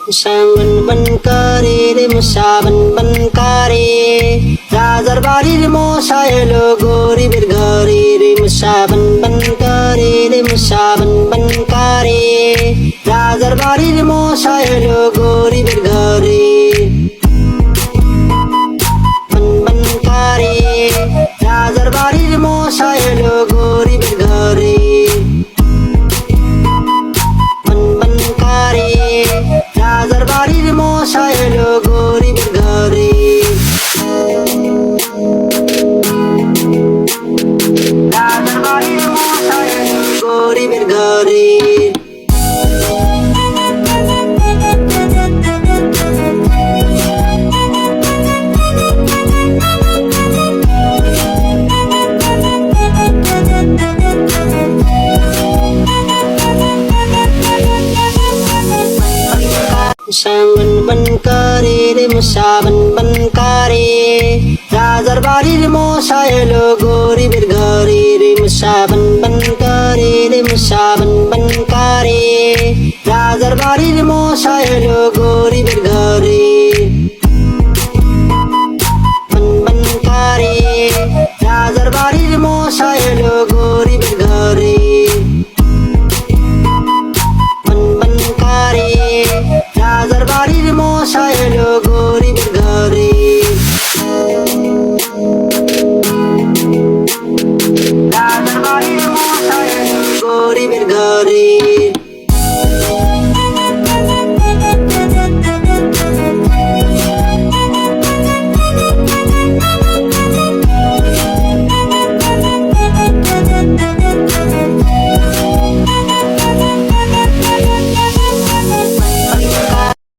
সাঙ্গন বনকারে রে মুসাবন বনকারে রাজার বাড়ির মশাই এলো গরিবের ঘরে রে মুসাবন বনকারে রে মুসাবন বনকারে রাজার বাড়ির মশাই এলো গরিবের মশাং বন করে রে মশা বন বন করে। রাজার বাড়ির মশা এলো গরিবের ঘরে রে মশা বন বন করে রে মশা বন বন করে। রাজার বাড়ির মশা এলো গরিবের ঘরে। বন বন করে। রাজার বাড়ির মশা এলো মশায়ের গো।